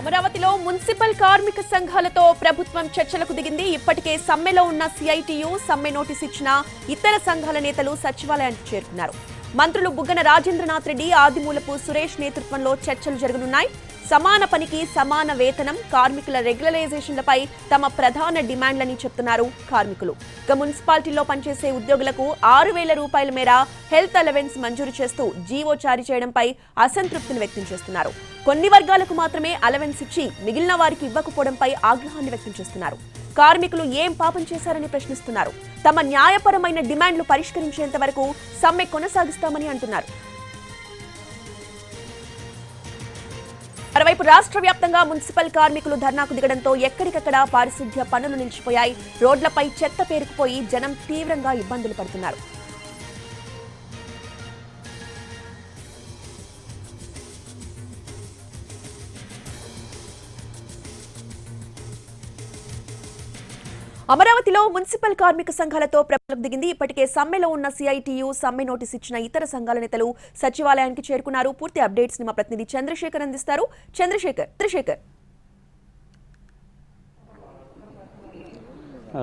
అమరావతిలో మున్సిపల్ కార్మిక సంఘాలతో ప్రభుత్వం చర్చలకు దిగింది. ఇప్పటికే సమ్మెలో ఉన్న సిఐటియు సమ్మె నోటీస్ ఇచ్చిన ఇతర సంఘాల నేతలు సచివాలయానికి చేరుకున్నారు. మంత్రులు బుగ్గన రాజేంద్రనాథ్ రెడ్డి ఆదిమూలపు సురేష్ నేతృత్వంలో చర్చలు జరగనున్నాయి. సమాన పనికి సమాన వేతనం కార్మికుల రెగ్యులరైజేషన్లపై తమ ప్రధాన డిమాండ్లని చెప్తున్నారు కార్మికులు. ఇక మున్సిపాలిటీలో పనిచేసే ఉద్యోగులకు ఆరు వేల రూపాయల మేర హెల్త్ అలవెన్స్ మంజూరు చేస్తూ జీవో జారీ చేయడంపై అసంతృప్తిని వ్యక్తం చేస్తున్నారు. కొన్ని వర్గాలకు మాత్రమే అలవెన్స్ ఇచ్చి మిగిలిన వారికి ఇవ్వకపోవడంపై ఆగ్రహాన్ని వ్యక్తం చేస్తున్నారు. కార్మికులు ఏం పాపం చేశారని ప్రశ్నిస్తున్నారు. తమ న్యాయపరమైన డిమాండ్లు పరిష్కరించేంత వరకు సమ్మె కొనసాగిస్తామని అంటున్నారు. మరోవైపు రాష్ట్ర వ్యాప్తంగా మున్సిపల్ కార్మికులు ధర్నాకు దిగడంతో ఎక్కడికక్కడ పారిశుద్ధ్య పనులు నిలిచిపోయాయి. రోడ్లపై చెత్త పేరుకుపోయి జనం తీవ్రంగా ఇబ్బందులు పడుతున్నారు. అమరావతిలో మున్సిపల్ కార్మిక సంఘాలతో ప్రభుత్వం దిగింది. ఇప్పటికే సమ్మెలో ఉన్న సిఐటియు సమ్మె నోటీస్ ఇచ్చిన ఇతర సంఘాల నేతలు సచివాలయానికి చేరుకున్నారు. పూర్తి అప్డేట్స్ని మా ప్రతినిధి చంద్రశేఖర్ అందిస్తారు. చంద్రశేఖర్ చంద్రశేఖర్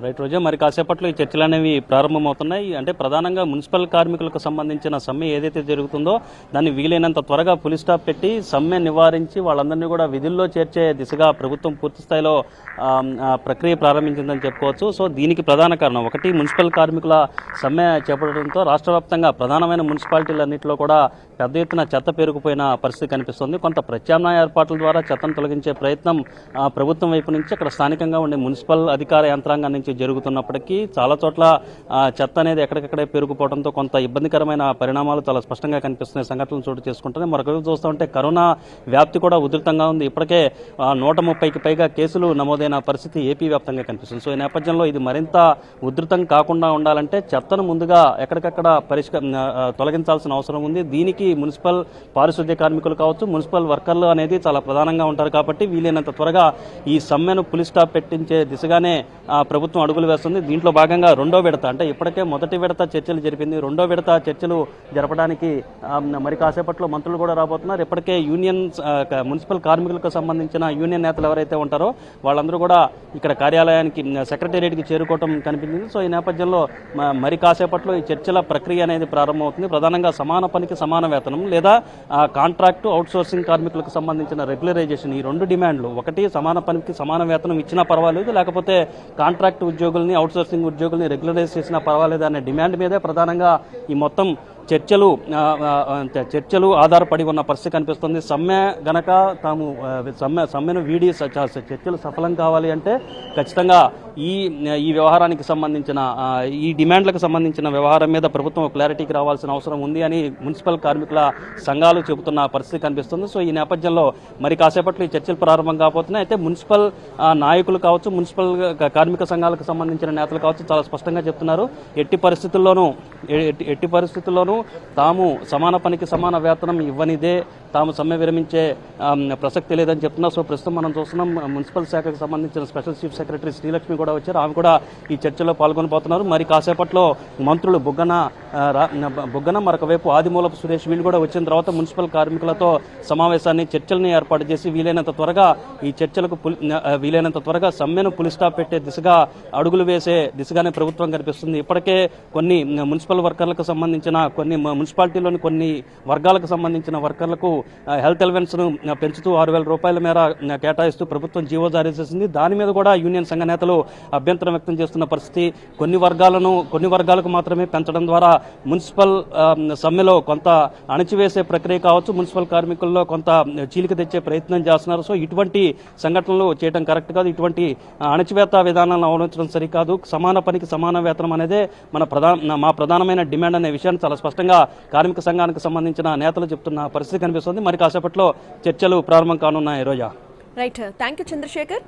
రైట్ రోజా మరి కాసేపట్లో ఈ చర్చలు అనేవి ప్రారంభమవుతున్నాయి. అంటే ప్రధానంగా మున్సిపల్ కార్మికులకు సంబంధించిన సమ్మె ఏదైతే జరుగుతుందో దాన్ని వీలైనంత త్వరగా పులి స్టాప్ పెట్టి సమ్మె నివారించి వాళ్ళందరినీ కూడా విధుల్లో చేర్చే దిశగా ప్రభుత్వం పూర్తి స్థాయిలో ప్రక్రియ ప్రారంభించిందని చెప్పుకోవచ్చు. సో దీనికి ప్రధాన కారణం ఒకటి మున్సిపల్ కార్మికుల సమ్మె చేపట్టడంతో రాష్ట్ర వ్యాప్తంగా ప్రధానమైన మున్సిపాలిటీలన్నింటిలో కూడా పెద్ద ఎత్తున చెత్త పేరుకుపోయిన పరిస్థితి కనిపిస్తుంది. కొంత ప్రత్యామ్నాయ ఏర్పాట్ల ద్వారా చెత్తను తొలగించే ప్రయత్నం ప్రభుత్వం వైపు నుంచి అక్కడ స్థానికంగా ఉండే మున్సిపల్ అధికార యంత్రాంగాన్ని నుంచి జరుగుతున్నప్పటికీ చాలా చోట్ల చెత్త అనేది ఎక్కడికక్కడే పెరుగుపోవడంతో కొంత ఇబ్బందికరమైన పరిణామాలు చాలా స్పష్టంగా కనిపిస్తున్నాయి. సంఘటనలు చోటు చేసుకుంటున్నాయి మరొక చూస్తూ ఉంటే కరోనా వ్యాప్తి కూడా ఉధృతంగా ఉంది. ఇప్పటికే నూట ముప్పైకి పైగా కేసులు నమోదైన పరిస్థితి ఏపీ వ్యాప్తంగా కనిపిస్తుంది. సో ఈ నేపథ్యంలో ఇది మరింత ఉధృతం కాకుండా ఉండాలంటే చెత్తను ముందుగా ఎక్కడికక్కడ పరిష్క తొలగించాల్సిన అవసరం ఉంది. దీనికి మున్సిపల్ పారిశుద్ధ్య కార్మికులు కావచ్చు మున్సిపల్ వర్కర్లు అనేది చాలా ప్రధానంగా ఉంటారు కాబట్టి వీలైనంత త్వరగా ఈ సమ్మెను పులి స్టాప్ పెట్టించే దిశగానే ప్రభుత్వం ప్రభుత్వం అడుగులు వేస్తుంది. దీంట్లో భాగంగా రెండో విడత అంటే ఇప్పటికే మొదటి విడత చర్చలు జరిపింది. రెండో విడత చర్చలు జరపడానికి మరి కాసేపట్లో మంత్రులు కూడా రాబోతున్నారు. ఇప్పటికే యూనియన్ మున్సిపల్ కార్మికులకు సంబంధించిన యూనియన్ నేతలు ఎవరైతే ఉంటారో వాళ్ళందరూ కూడా ఇక్కడ కార్యాలయానికి సెక్రటేరియట్కి చేరుకోవటం కనిపించింది. సో ఈ నేపథ్యంలో మరి కాసేపట్లో ఈ చర్చల ప్రక్రియ అనేది ప్రారంభమవుతుంది. ప్రధానంగా సమాన పనికి సమాన వేతనం లేదా కాంట్రాక్టు అవుట్సోర్సింగ్ కార్మికులకు సంబంధించిన రెగ్యులరైజేషన్ ఈ రెండు డిమాండ్లు ఒకటి సమాన పనికి సమాన వేతనం ఇచ్చినా పర్వాలేదు లేకపోతే కాంట్రాక్ట్ ఉద్యోగుల్ని అవుట్సోర్సింగ్ ఉద్యోగుల్ని రెగ్యులరైజ్ చేసినా పర్వాలేదు అనే డిమాండ్ మీదే ప్రధానంగా ఈ మొత్తం చర్చలు చర్చలు ఆధారపడి ఉన్న పరిస్థితి కనిపిస్తుంది. సమ్మె గనక తాము సమ్మె సమ్మెను వీడి చర్చలు సఫలం కావాలి అంటే ఖచ్చితంగా ఈ ఈ వ్యవహారానికి సంబంధించిన ఈ డిమాండ్లకు సంబంధించిన వ్యవహారం మీద ప్రభుత్వం క్లారిటీకి రావాల్సిన అవసరం ఉంది అని మున్సిపల్ కార్మికుల సంఘాలు చెబుతున్న పరిస్థితి కనిపిస్తుంది. సో ఈ నేపథ్యంలో మరి కాసేపట్లో ఈ చర్చలు ప్రారంభం కాబోతున్నాయి. అయితే మున్సిపల్ నాయకులు కావచ్చు మున్సిపల్ కార్మిక సంఘాలకు సంబంధించిన నేతలు కావచ్చు చాలా స్పష్టంగా చెప్తున్నారు. ఎట్టి పరిస్థితుల్లోనూ ఎట్టి పరిస్థితుల్లోనూ తాము సమాన పనికి సమాన వేతనం ఇవ్వనిదే తాము సమ్మె విరమించే ప్రసక్తి లేదని చెప్తున్నా. సో ప్రస్తుతం మనం చూస్తున్నాం మున్సిపల్ శాఖకు సంబంధించిన స్పెషల్ చీఫ్ సెక్రటరీ శ్రీలక్ష్మి కూడా వచ్చారు. ఆమె కూడా ఈ చర్చలో పాల్గొనబోతున్నారు. మరి కాసేపట్లో మంత్రులు బుగ్గన బుగ్గన మరొకవైపు ఆదిమూలపు సురేష్ వీళ్ళు కూడా వచ్చిన తర్వాత మున్సిపల్ కార్మికులతో సమావేశాన్ని చర్చల్ని ఏర్పాటు చేసి వీలైనంత త్వరగా ఈ చర్చలకు వీలైనంత త్వరగా సమ్మెను పులిస్టాప్ పెట్టే దిశగా అడుగులు వేసే దిశగానే ప్రభుత్వం కనిపిస్తుంది. ఇప్పటికే కొన్ని మున్సిపల్ మున్సిపల్ వర్కర్లకు సంబంధించిన కొన్ని మున్సిపాలిటీలోని కొన్ని వర్గాలకు సంబంధించిన వర్కర్లకు హెల్త్ అలవెన్స్ను పెంచుతూ ఆరు వేల రూపాయల మేర కేటాయిస్తూ ప్రభుత్వం జీవో జారీ చేసింది. దాని మీద కూడా యూనియన్ సంఘ నేతలు అభ్యంతరం వ్యక్తం చేస్తున్న పరిస్థితి. కొన్ని వర్గాలను కొన్ని వర్గాలకు మాత్రమే పెంచడం ద్వారా మున్సిపల్ సమ్మెలో కొంత అణచివేసే ప్రక్రియ కావచ్చు. మున్సిపల్ కార్మికుల్లో కొంత చీలిక తెచ్చే ప్రయత్నం చేస్తున్నారు. సో ఇటువంటి సంఘటనలు చేయడం కరెక్ట్ కాదు. ఇటువంటి అణచివేత విధానాలను అవలంబించడం సరికాదు. సమాన పనికి సమాన వేతనం అనేదే మన ప్రధాన మా ప్రధానమైన డిమాండ్ అనే విషయాన్ని చాలా స్పష్టంగా కార్మిక సంఘానికి సంబంధించిన నేతలు చెప్తున్న పరిస్థితి కనిపిస్తుంది. మరి కాసేపట్లో చర్చలు ప్రారంభం కానున్నాయి. Roja right thank you Chandrasekhar